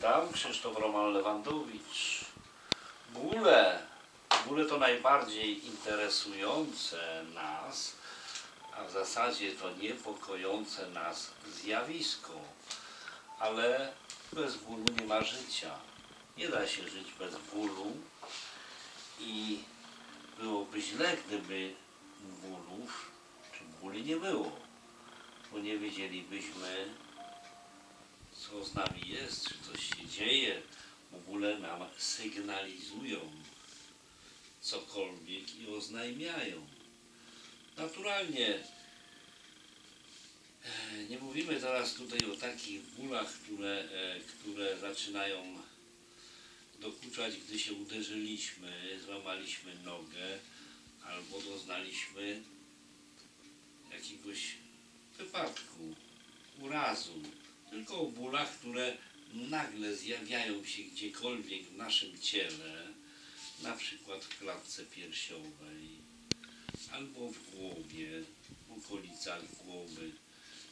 Witam, Krzysztof Roman Lewandowicz. Bóle, bóle to najbardziej interesujące nas, a w zasadzie to niepokojące nas zjawisko. Ale bez bólu nie ma życia. Nie da się żyć bez bólu i byłoby źle, gdyby bólów czy bóli nie było, bo nie wiedzielibyśmy, co z nami jest, czy coś się dzieje. W ogóle nam sygnalizują cokolwiek i oznajmiają. Naturalnie e, nie mówimy teraz tutaj o takich bólach, które, e, które zaczynają dokuczać, gdy się uderzyliśmy, złamaliśmy nogę albo doznaliśmy jakiegoś wypadku, urazu, tylko o bólach, które nagle zjawiają się gdziekolwiek w naszym ciele, na przykład w klatce piersiowej, albo w głowie, w okolicach głowy,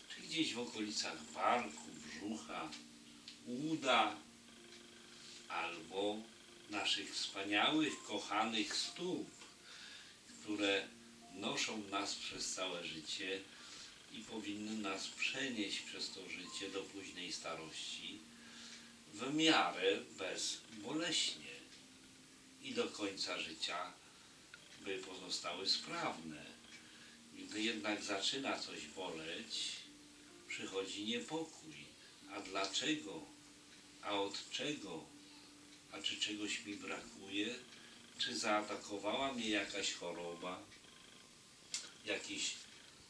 czy gdzieś w okolicach barku, brzucha, uda, albo naszych wspaniałych, kochanych stóp, które noszą nas przez całe życie i powinny nas przenieść przez to życie do późnej starości w miarę bezboleśnie i do końca życia, by pozostały sprawne. Gdy jednak zaczyna coś boleć, przychodzi niepokój. A dlaczego? A od czego? A czy czegoś mi brakuje? Czy zaatakowała mnie jakaś choroba? Jakiś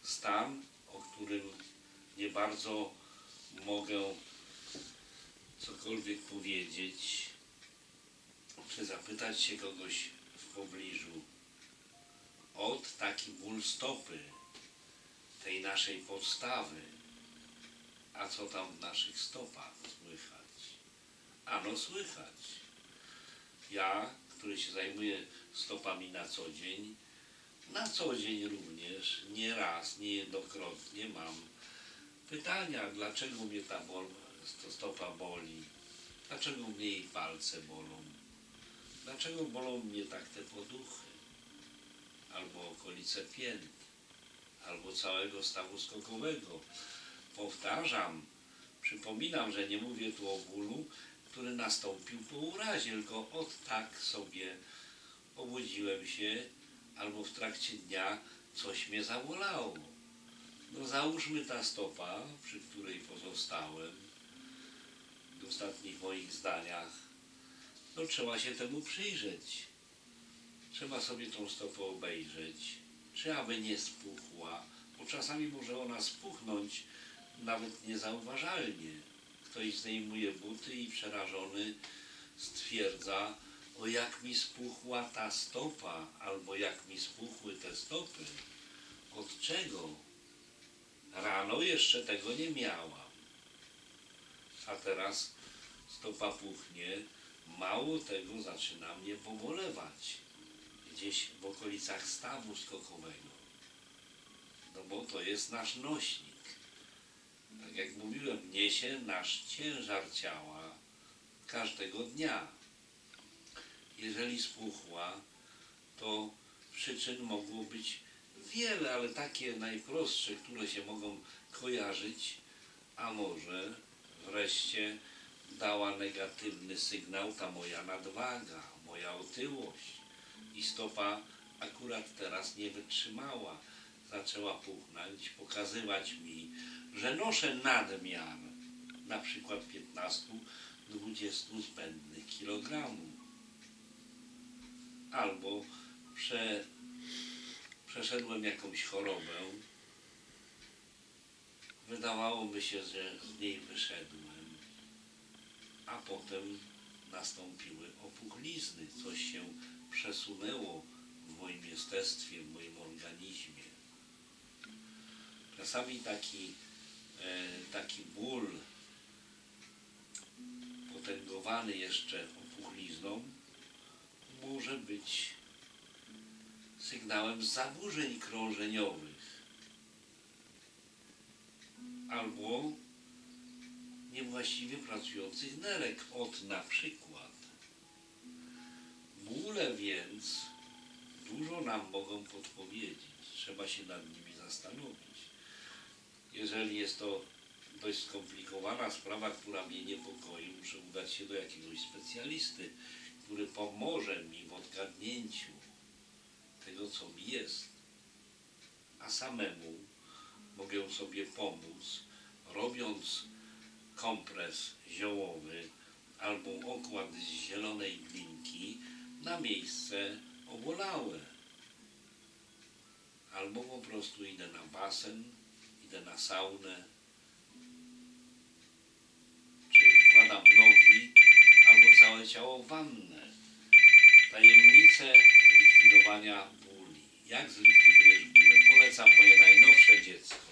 stan, o którym nie bardzo mogę cokolwiek powiedzieć, czy zapytać się kogoś w pobliżu. Od taki ból stopy, tej naszej podstawy. A co tam w naszych stopach słychać? Ano słychać. Ja, który się zajmuję stopami na co dzień, na co dzień również, nie raz, niejednokrotnie mam pytania, dlaczego mnie ta bol, sto- stopa boli, dlaczego mnie jej palce bolą, dlaczego bolą mnie tak te poduchy, albo okolice pięt, albo całego stawu skokowego. Powtarzam, przypominam, że nie mówię tu o bólu, który nastąpił po urazie, tylko od tak sobie obudziłem się albo w trakcie dnia coś mnie zabolało. No załóżmy ta stopa, przy której pozostałem w ostatnich moich zdaniach, no trzeba się temu przyjrzeć. Trzeba sobie tą stopę obejrzeć, czy aby nie spuchła, bo czasami może ona spuchnąć nawet niezauważalnie. Ktoś zdejmuje buty i przerażony stwierdza, o jak mi spuchła ta stopa, albo jak mi spuchły te stopy. Od czego? Rano jeszcze tego nie miałam. A teraz stopa puchnie, mało tego zaczyna mnie pobolewać. Gdzieś w okolicach stawu skokowego. No bo to jest nasz nośnik. Tak jak mówiłem, niesie nasz ciężar ciała każdego dnia jeżeli spuchła, to przyczyn mogło być wiele, ale takie najprostsze, które się mogą kojarzyć, a może wreszcie dała negatywny sygnał ta moja nadwaga, moja otyłość i stopa akurat teraz nie wytrzymała. Zaczęła puchnąć, pokazywać mi, że noszę nadmiar, na przykład 15-20 zbędnych kilogramów albo prze, przeszedłem jakąś chorobę. Wydawałoby się, że z niej wyszedłem, a potem nastąpiły opuchlizny, coś się przesunęło w moim jestestwie, w moim organizmie. Czasami taki, e, taki ból potęgowany jeszcze opuchlizną może być sygnałem zaburzeń krążeniowych albo niewłaściwie pracujących nerek od na przykład. Bóle więc dużo nam mogą podpowiedzieć. Trzeba się nad nimi zastanowić. Jeżeli jest to dość skomplikowana sprawa, która mnie niepokoi, muszę udać się do jakiegoś specjalisty, który pomoże mi w odgadnięciu tego, co mi jest. A samemu mogę sobie pomóc, robiąc kompres ziołowy albo okład z zielonej glinki na miejsce obolałe. Albo po prostu idę na basen, idę na saunę, czy wkładam nogi, albo całe ciało w wannę. Tajemnice likwidowania bóli. Jak zlikwidujesz bólę? Polecam moje najnowsze dziecko.